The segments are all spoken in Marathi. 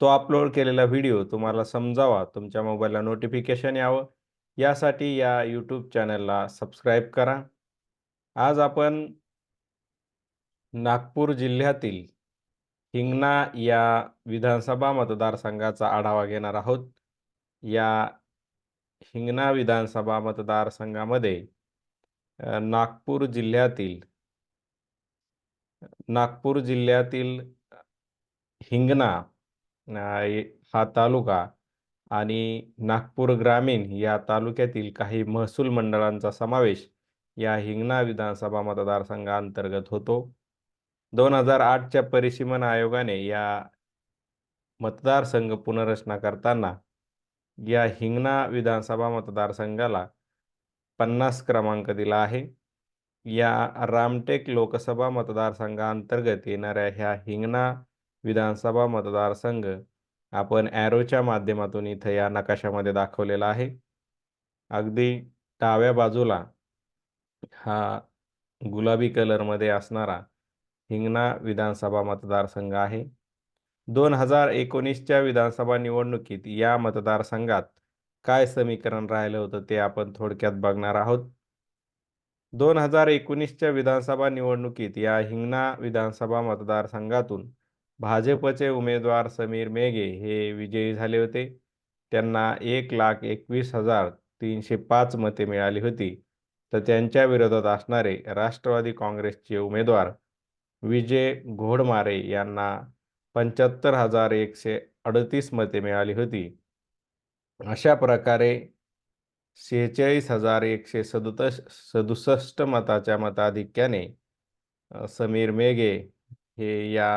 तो अपलोड केलेला व्हिडिओ तुम्हाला समजावा तुमच्या मोबाईलला नोटिफिकेशन यावं. यासाठी या यूट्यूब चॅनलला सबस्क्राईब करा. आज आपण नागपूर जिल्ह्यातील हिंगणा या विधानसभा मतदारसंघाचा आढावा घेणार आहोत. या हिंगणा विधानसभा मतदारसंघामध्ये नागपूर जिल्ह्यातील नागपूर जिल्ह्यातील हिंगणा हा तालुका आणि नागपूर ग्रामीण या तालुक्यातील काही महसूल मंडळांचा समावेश या हिंगणा विधानसभा मतदारसंघाअंतर्गत होतो. दोन हजार आठच्या परिसीमन आयोगाने या मतदारसंघ पुनर्रचना करताना या हिंगणा विधानसभा मतदारसंघाला पन्नास क्रमांक दिला आहे. या रामटेक लोकसभा मतदारसंघाअंतर्गत येणाऱ्या ह्या हिंगणा विधानसभा मतदारसंघ. आपण ॲरोच्या माध्यमातून इथं या नकाशामध्ये दाखवलेला आहे. अगदी डाव्या बाजूला हा गुलाबी कलरमध्ये असणारा हिंगणा विधानसभा मतदारसंघ आहे. दोन हजार एकोणीसच्या विधानसभा निवडणुकीत या मतदारसंघात काय समीकरण राहिलं होतं ते आपण थोडक्यात बघणार आहोत. दोन हजार एकोणीसच्या विधानसभा निवडणुकीत या हिंगणा विधानसभा मतदारसंघातून भाजपचे उमेदवार समीर मेघे हे विजयी झाले होते. त्यांना एक लाख एकवीस हजार तीनशे पाच मते मिळाली होती. तर त्यांच्या विरोधात असणारे राष्ट्रवादी काँग्रेसचे उमेदवार विजय घोडमारे यांना पंच्याहत्तर हजार एकशे अडतीस मते मिळाली होती. अशा प्रकारे शेहेचाळीस हजार एकशे सदुतश सदुसष्ट मताच्या मताधिक्याने समीर मेघे हे या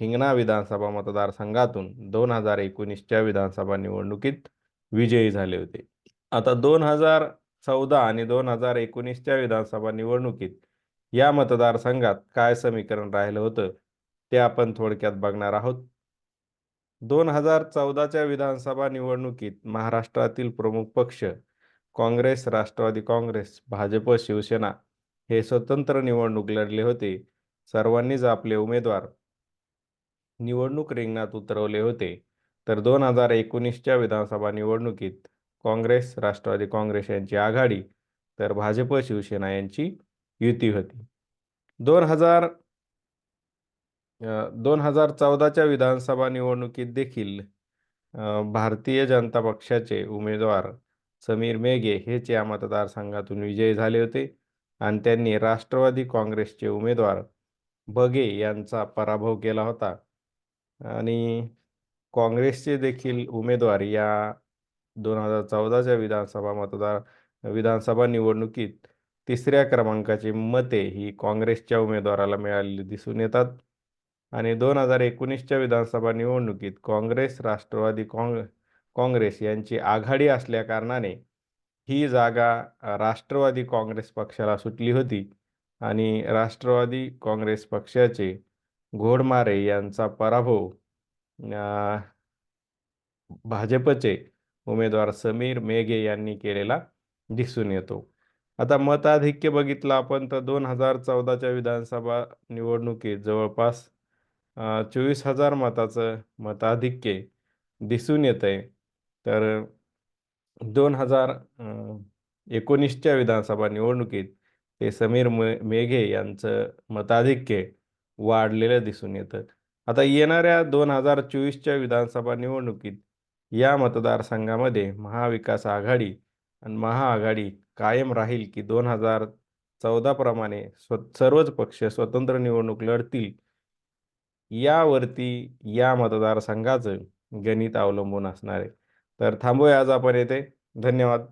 हिंगणा विधानसभा मतदारसंघातून दोन हजार एकोणीसच्या विधानसभा निवडणुकीत विजयी झाले होते. आता दोन हजार चौदा आणि दोन हजार एकोणीसच्या विधानसभा निवडणुकीत या मतदारसंघात काय समीकरण राहिलं होतं ते आपण थोडक्यात बघणार आहोत. दोन हजार चौदाच्या विधानसभा निवडणुकीत महाराष्ट्रातील प्रमुख पक्ष काँग्रेस राष्ट्रवादी काँग्रेस भाजप शिवसेना हे स्वतंत्र निवडणूक लढले होते. सर्वांनीच आपले उमेदवार निवडणूक रिंगणात उतरवले होते. तर दोन हजार एकोणीसच्या विधानसभा निवडणुकीत काँग्रेस राष्ट्रवादी काँग्रेस यांची आघाडी तर भाजप शिवसेना यांची युती होती. दोन हजार दोन हजार चौदाच्या विधानसभा निवडणुकीत देखील भारतीय जनता पक्षाचे उमेदवार समीर मेघे हेच या मतदारसंघातून विजयी झाले होते आणि त्यांनी राष्ट्रवादी काँग्रेसचे उमेदवार बगे यांचा पराभव केला होता. आणि काँग्रेसचे देखील उमेदवार या दोन हजार चौदाच्या विधानसभा मतदार विधानसभा निवडणुकीत तिसऱ्या क्रमांकाची मते ही काँग्रेसच्या उमेदवाराला मिळालेली दिसून येतात. आणि दोन हजार एकोणीसच्या विधानसभा निवडणुकीत काँग्रेस राष्ट्रवादी काँग काँग्रेस यांची आघाडी असल्याकारणाने ही जागा राष्ट्रवादी काँग्रेस पक्षाला सुटली होती. आणि राष्ट्रवादी काँग्रेस पक्षाचे घोडमारे यांचा पराभव भाजपचे उमेदवार समीर मेघे यांनी केलेला दिसून येतो. आता मताधिक्य बघितलं आपण तर दोन हजार चौदाच्या विधानसभा निवडणुकीत जवळपास चोवीस हजार मताचं मताधिक्य दिसून येत आहे तर दोन हजार एकोणीसच्या विधानसभा निवडणुकीत ते समीर मे मेघे यांचं मताधिक्य वाढलेलं दिसून येतं आता येणाऱ्या दोन हजार चोवीसच्या विधानसभा निवडणुकीत या मतदारसंघामध्ये महाविकास आघाडी आणि महाआघाडी कायम राहील की दोन हजार चौदाप्रमाणे स्व सर्वच पक्ष स्वतंत्र निवडणूक लढतील यावरती या मतदारसंघाचं गणित अवलंबून असणार आहे. तर थांबूया आज आपण येथे. धन्यवाद.